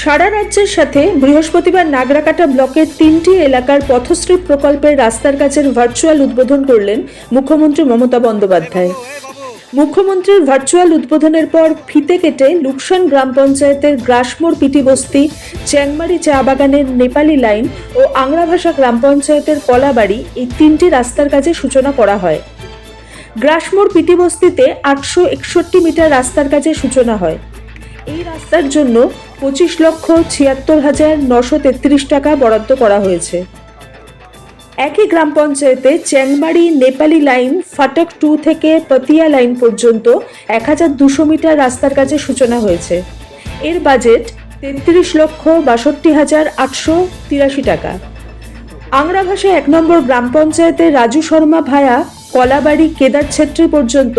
সারা রাজ্যের সাথে বৃহস্পতিবার নাগরাকাটা ব্লকের তিনটি এলাকার পথশ্রী প্রকল্পের রাস্তার কাছের ভার্চুয়াল উদ্বোধন করলেন মুখ্যমন্ত্রী মমতা বন্দ্যোপাধ্যায়। মুখ্যমন্ত্রীর ভার্চুয়াল উদ্বোধনের পর ফিতে কেটে লুকসান গ্রাম পঞ্চায়েতের গ্রাসমোর পিটি বস্তি, চ্যাংমারি চা বাগানের নেপালি লাইন ও আংরাভাষা গ্রাম পঞ্চায়েতের কলাবাড়ি এই তিনটি রাস্তার কাজে সূচনা করা হয়। গ্রাসমোর পিটি বস্তিতে আটশো একষট্টি মিটার রাস্তার কাজে সূচনা হয়। এই রাস্তার জন্য পঁচিশ লক্ষ ছিয়াত্তর হাজার নশো তেত্রিশ টাকা বরাদ্দ করা হয়েছে। একই গ্রাম পঞ্চায়েতে চ্যাংমারি নেপালি লাইন ফাটক টু থেকে পতিয়া লাইন পর্যন্ত এক হাজার দুশো মিটার রাস্তার কাজে সূচনা হয়েছে। এর বাজেট তেত্রিশ লক্ষ বাষট্টি হাজার আটশো তিরাশি টাকা। আংরাভাষা এক নম্বর গ্রাম পঞ্চায়েতের রাজু শর্মা ভায়া কলাবাড়ি কেদার ছেত্রী পর্যন্ত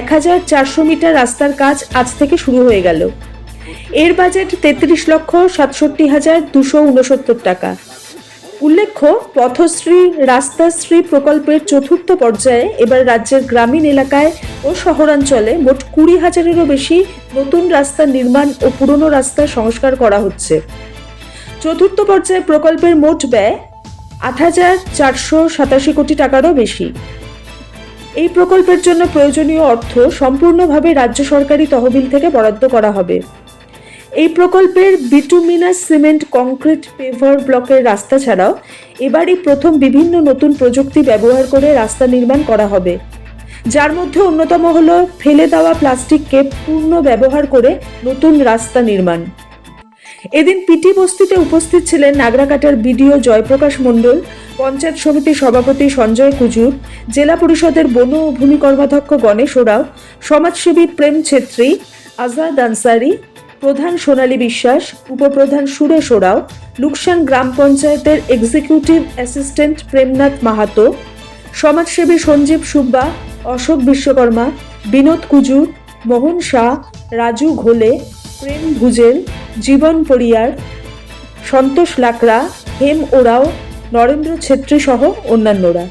এক হাজার চারশো মিটার রাস্তার কাজ আজ থেকে শুরু হয়ে গেল। এর বাজেট তেত্রিশ লক্ষ সাতষট্টি হাজার দুশো উনসত্তর টাকা। উল্লেখ্য, পথশ্রী রাস্তাশ্রী প্রকল্পের চতুর্থ পর্যায়ে এবার রাজ্যের গ্রামীণ এলাকায় ও শহরাঞ্চলে মোট কুড়ি হাজারেরও বেশি নতুন রাস্তা নির্মাণ ও পুরনো রাস্তা সংস্কার করা হচ্ছে। চতুর্থ পর্যায়ে প্রকল্পের মোট ব্যয় আট হাজার চারশো সাতাশি কোটি টাকারও বেশি। এই প্রকল্পের জন্য প্রয়োজনীয় অর্থ সম্পূর্ণভাবে রাজ্য সরকারি তহবিল থেকে বরাদ্দ করা হবে। এই প্রকল্পের বিটুমিনাস সিমেন্ট কংক্রিট পেভার ব্লকের রাস্তা ছাড়াও এবারই প্রথম বিভিন্ন নতুন প্রযুক্তি ব্যবহার করে রাস্তা নির্মাণ করা হবে। যার মধ্যে অন্যতম হল ফেলে দেওয়া প্লাস্টিককে পূর্ণ ব্যবহার করে নতুন রাস্তা নির্মাণ। এদিন পিটি বস্তিতে উপস্থিত ছিলেন নাগরাকাটার বিডিও জয়প্রকাশ মণ্ডল, পঞ্চায়েত সমিতির সভাপতি সঞ্জয় কুজুর, জেলা পরিষদের বন ও ভূমি কর্মাধ্যক্ষ গণেশ ওরাও, সমাজসেবী প্রেম ছেত্রী আজাদ আনসারি প্রধান সোনালী বিশ্বাস, উপপ্রধান সুরেশ ওরাও, লুকসান গ্রাম পঞ্চায়েতের এক্সিকিউটিভ অ্যাসিস্ট্যান্ট প্রেমনাথ মাহাতো, সমাজসেবী সঞ্জীব সুব্বা, অশোক বিশ্বকর্মা, বিনোদ কুজুর মোহন শাহ, রাজু ঘোলে, প্রেম ভুজেল, জীবন পরিয়ার, সন্তোষ লাকড়া, হেম ওরাও, নরেন্দ্র ছেত্রী সহ অন্যান্যরা।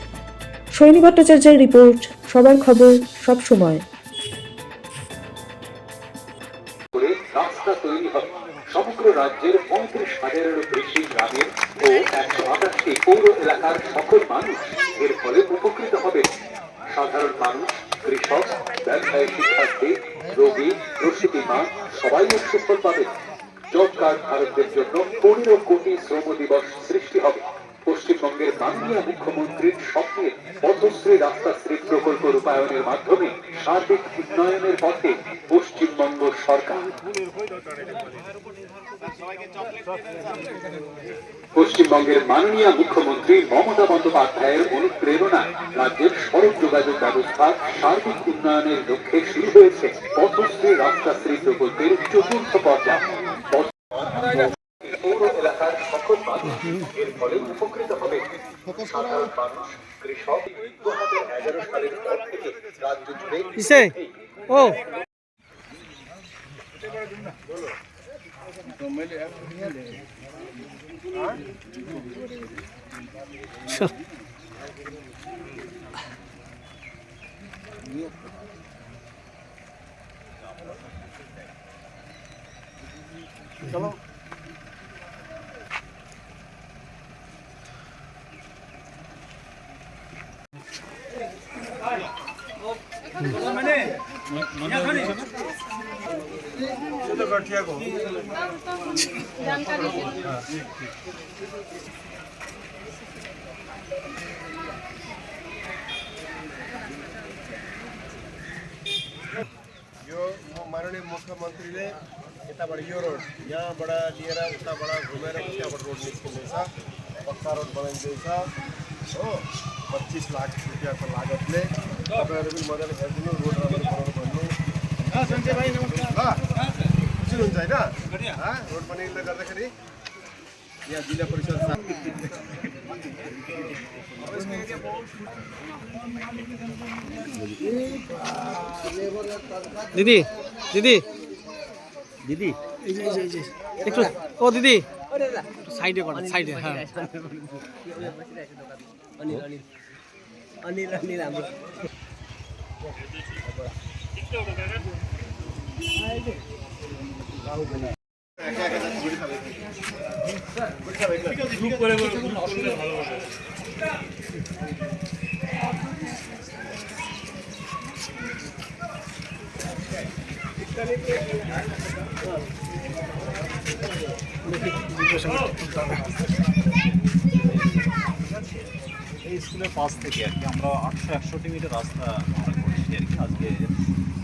সৈনী ভট্টাচার্যের রিপোর্ট, সবার খবর সব সময়। রাজ্যের পঁয়ত্রিশ হাজারেরও বেশি গ্রামের ও একশো আটাশটি পৌর এলাকার সকল মানুষ এর ফলে উপকৃত হবে। সাধারণ মানুষ, কৃষক, ব্যবসায়ী, শিক্ষার্থী, রোগী, প্রসূতি মা, সবাই এর সুফল পাবে। জব কার্ড ভারতের জন্য পনেরো কোটি শ্রম দিবস সৃষ্টি হবে। পশ্চিমবঙ্গের মাননীয় মুখ্যমন্ত্রীর স্বপ্নের পথশ্রী রাস্তাশ্রী প্রকল্প রূপায়ণের মাধ্যমে সার্বিক উন্নয়নের পথে পশ্চিমবঙ্গ সরকার। পশ্চিমবঙ্গের মাননীয় মুখ্যমন্ত্রী মমতা বন্দ্যোপাধ্যায়ের অনুপ্রেরণা রাজ্যের সড়ক যোগাযোগ ব্যবস্থা সার্বিক উন্নয়নের লক্ষ্যে শুরু হয়েছে পথশ্রী রাস্তাশ্রী প্রকল্পের চতুর্থ পর্যায়। পৌর এলাকার সকল মানুষ এর ফলে থেকে রাজ্য জুড়ে কিসে ও চল। यो माननीय मुख्यमन्त्रीले यताबाट यो रोड यहाँबाट लिएर उताबाट घुमेर त्यहाँबाट रोड निस्किँदैछ पक्का रोड बनाइँदैछ हो पच्चिस लाख रुपियाँको लागतले। तपाईँहरू पनि मजाले हेरिदिनु रोड राम्रो बनाउनु भन्नु। हुन्छ होइन? रोड बनाइले गर्दाखेरि। यहाँ जिल्ला परिषद दिदी दिदी। दिदी। एकचोटि। ओ दिदी। साइडे गर्नु साइडे अनिल अनिल। अनिल अनिल हाम्रो। Thank you. এই স্কুলের পাশ থেকে আর কি আমরা আটশো একষট্টি মিটার রাস্তা আমরা করছি আর কি। আজকে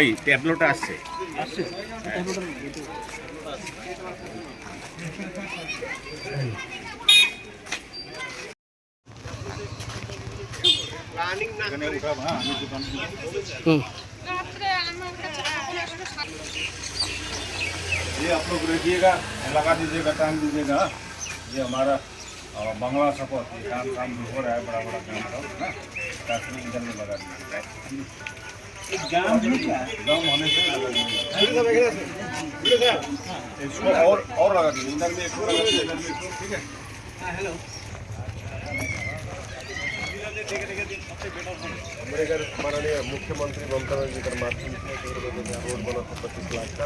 এই ট্যাবলোটা আসছে এখানে উঠাবো হ্যাঁ আমি দোকান হুম ये आप लोग रखिएगा लगा दीजिएगा टाइम दीजिएगा ये हमारा अ, बंगला सपोर्ट ये काम काम भी हो रहा है बड़ा बड़ा काम सब ना ताकि इधर में लगा दीजिएगा गाँव होने से लगा दीजिएगा इसको और और लगा दीजिए। इधर में एक को लगा दीजिए इधर में एक ठीक है? हमारे घर माननीय मुख्यमंत्री ममता बनर्जी के माध्यम से रोड बना था पच्चीस लाख का।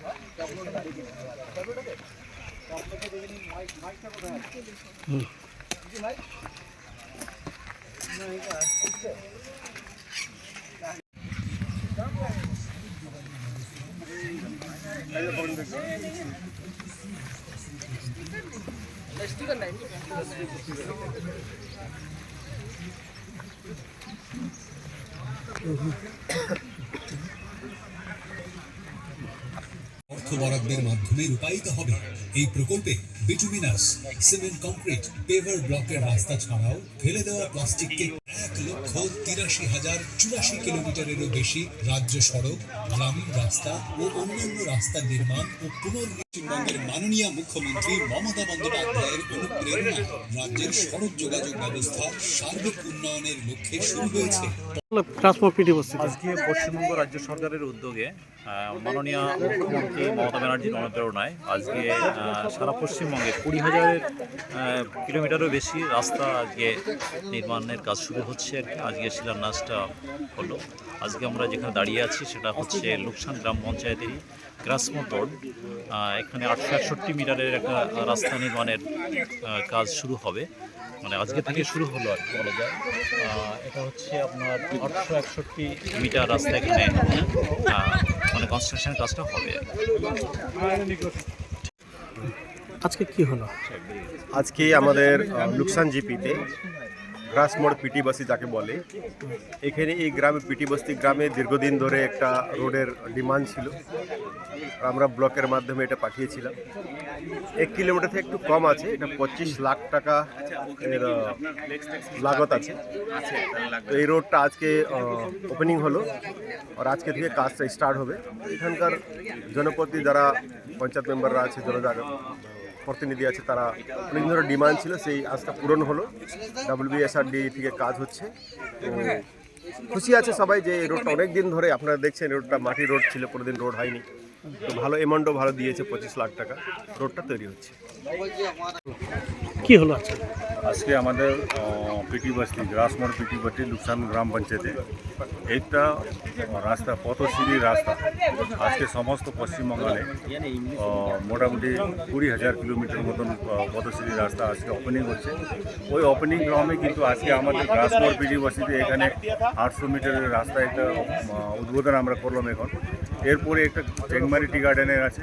どうして? বরাদ্দের মাধ্যমে রূপায়িত হবে। এই প্রকল্পে বিটুমিনাস সিমেন্ট কংক্রিট পেভার ব্লকের রাস্তা ছাড়াও ফেলে দেওয়া প্লাস্টিককে এক লক্ষ তিরাশি হাজার চুরাশি কিলোমিটারেরও বেশি রাজ্য সড়ক, গ্রামীণ রাস্তা ও অন্যান্য রাস্তা নির্মাণ ও পুনর্নির্মাণের মাননীয় মুখ্যমন্ত্রী মমতা বন্দ্যোপাধ্যায়ের অনুপ্রেরণায় রাজ্যের সড়ক যোগাযোগ ব্যবস্থা সার্বিক উন্নয়নের লক্ষ্যে শুরু হয়েছে। আজকে পশ্চিমবঙ্গ রাজ্য সরকারের উদ্যোগে মাননীয় মুখ্যমন্ত্রী মমতা ব্যানার্জির অনুপ্রেরণায় আজকে সারা পশ্চিমবঙ্গে কুড়ি হাজারের কিলোমিটারও বেশি রাস্তা আজকে নির্মাণের কাজ শুরু হচ্ছে আর কি। আজকে শিলান্যাসটা হলো। আজকে আমরা যেখানে দাঁড়িয়ে আছি সেটা হচ্ছে লোকসান গ্রাম পঞ্চায়েতেরই গ্রাসমোট রোড এখানে আটশো একষট্টি মিটারের একটা রাস্তা নির্মাণের কাজ শুরু হবে। মানে আজকে থেকে শুরু হলো আর কি বলা যায়। এটা হচ্ছে আপনার আটশো একষট্টি মিটার রাস্তা এখানে মানে কনস্ট্রাকশন কাজটা হবে আজকে কি হলো? আজকে আমাদের লুকসান জিপিতে গ্রাস মোড় পিটি বস্তি যাকে বলে, এখানে এই গ্রামে পিটি বস্তি গ্রামে দীর্ঘদিন ধরে একটা রোডের ডিমান্ড ছিল। আমরা ব্লকের মাধ্যমে এটা পাঠিয়েছিলাম। এক কিলোমিটার থেকে একটু কম আছে, এটা পঁচিশ লাখ টাকা এর লাগত আছে। তো এই রোডটা আজকে ওপেনিং হলো। আর আজকে থেকে কাজটা স্টার্ট হবে। এখানকার জনপ্রতি যারা পঞ্চায়েত মেম্বাররা আছে জনজাগ প্রতিনিধি আছে, তারা অনেক ধরনের ডিমান্ড ছিল, সেই আজটা পূরণ হলো। ডাব্লিউবিএসআরডি থেকে কাজ হচ্ছে। খুশি আছে সবাই যে এই রোডটা অনেক দিন ধরে আপনারা দেখছেন রোডটা মাটি রোড ছিল, কোনোদিন রোড হয়নি। তো ভালো অ্যামাউন্টও ভালো দিয়েছে, পঁচিশ লাখ টাকা। রোডটা তৈরি হচ্ছে। কি হলো আজকে? আজকে আমাদের পিটি বস্তি গ্রাসমোড় পিটি বস্তি লুকসান গ্রাম পঞ্চায়েতে। এইটা রাস্তা, পথশ্রী রাস্তা। আজকে সমস্ত পশ্চিমবঙ্গে মোটামুটি কুড়ি হাজার কিলোমিটার মতন পথশ্রী রাস্তা আজকে ওপেনিং হচ্ছে। ওই ওপেনিং গ্রামে কিন্তু আজকে আমাদের গ্রাসমোড় পিটি বস্তিতে এখানে আটশো মিটারের রাস্তা একটা উদ্বোধন আমরা করলাম এখন। এরপরে একটা চেংমারি টি গার্ডেনের আছে।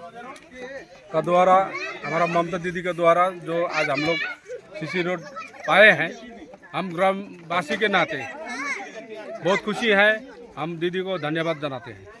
का द्वारा, हमारा ममता दीदी का द्वारा जो आज हम लोग सीसी रोड पाए हैं, हम ग्रामवासी के नाते बहुत खुशी है, हम दीदी को धन्यवाद जनाते हैं।